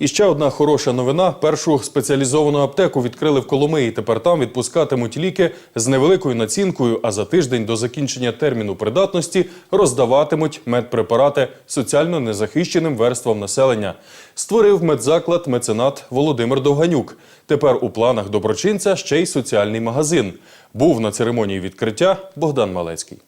І ще одна хороша новина: першу спеціалізовану аптеку відкрили в Коломиї. Тепер там відпускатимуть ліки з невеликою націнкою, а за тиждень до закінчення терміну придатності роздаватимуть медпрепарати соціально незахищеним верствам населення. Створив медзаклад меценат Володимир Довганюк. Тепер у планах доброчинця ще й соціальний магазин. Був на церемонії відкриття Богдан Малецький.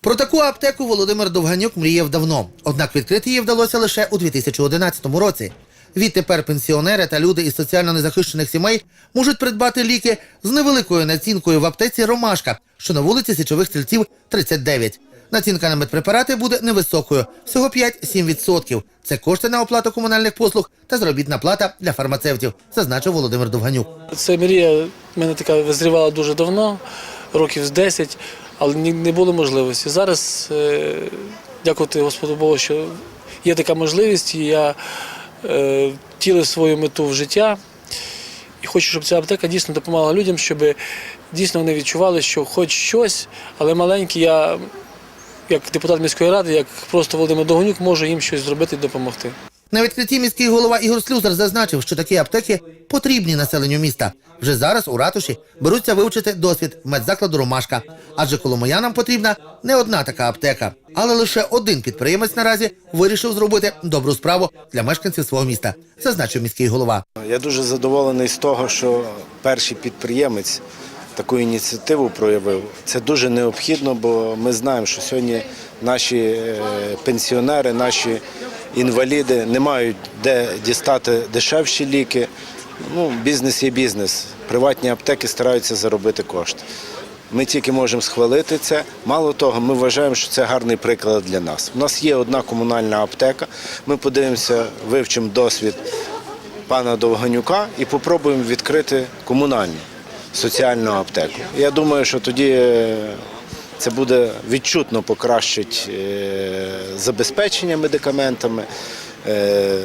Про таку аптеку Володимир Довганюк мріяв давно, однак відкрити її вдалося лише у 2011 році. Відтепер пенсіонери та люди із соціально незахищених сімей можуть придбати ліки з невеликою націнкою в аптеці Ромашка, що на вулиці Січових стрільців 39. Націнка на медпрепарати буде невисокою, всього 5-7%. Це кошти на оплату комунальних послуг та заробітна плата для фармацевтів, зазначив Володимир Довганюк. Це мрія в мене така визрівала дуже давно, років з 10, але не було можливості. Зараз, е, дякувати Господу Богу, що є така можливість, і я втілив свою мету в життя. І хочу, щоб ця аптека дійсно допомагала людям, щоб дійсно вони відчували, що хоч щось, але маленьке, я, як депутат міської ради, як просто Володимир Догонюк, можу їм щось зробити і допомогти. На відкритті міський голова Ігор Слюсар зазначив, що такі аптеки потрібні населенню міста. Вже зараз у ратуші беруться вивчити досвід медзакладу Ромашка, адже коломиянам потрібна не одна така аптека. Але лише один підприємець наразі вирішив зробити добру справу для мешканців свого міста, зазначив міський голова. Я дуже задоволений з того, що перший підприємець таку ініціативу проявив. Це дуже необхідно, бо ми знаємо, що сьогодні наші е, пенсіонери, наші інваліди не мають де дістати дешевші ліки. Ну, бізнес є бізнес. Приватні аптеки стараються заробити кошти. Ми тільки можемо схвалити це. Мало того, ми вважаємо, що це гарний приклад для нас. У нас є одна комунальна аптека. Ми подивимося, вивчимо досвід пана Довганюка і попробуємо відкрити комунальну соціальну аптеку. Я думаю, що тоді е, це буде відчутно покращить е, забезпечення медикаментами, е,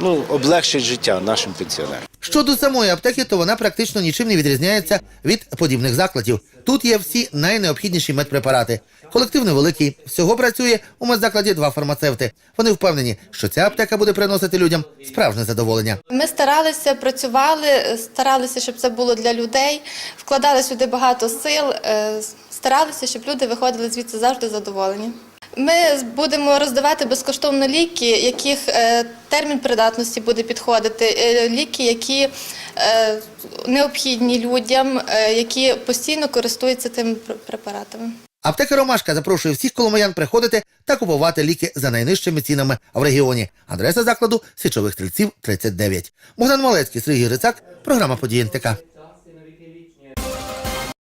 ну, облегшить життя нашим пенсіонерам. Щодо самої аптеки, то вона практично нічим не відрізняється від подібних закладів. Тут є всі найнеобхідніші медпрепарати. Колектив невеликий. Всього працює у медзакладі два фармацевти. Вони впевнені, що ця аптека буде приносити людям справжнє задоволення. Ми старалися, працювали, старалися, щоб це було для людей, вкладали сюди багато сил, е, старалися, щоб люди виходили звідси завжди задоволені. Ми будемо роздавати безкоштовно ліки, яких е, термін придатності буде підходити, е, ліки, які е, необхідні людям, які постійно користуються тими пр- препаратами. Аптека Ромашка запрошує всіх коломиян приходити та купувати ліки за найнижчими цінами в регіоні. Адреса закладу Січових стрільців 39. Богдан Малецький, Сергій Грицак, програма «Події НТК».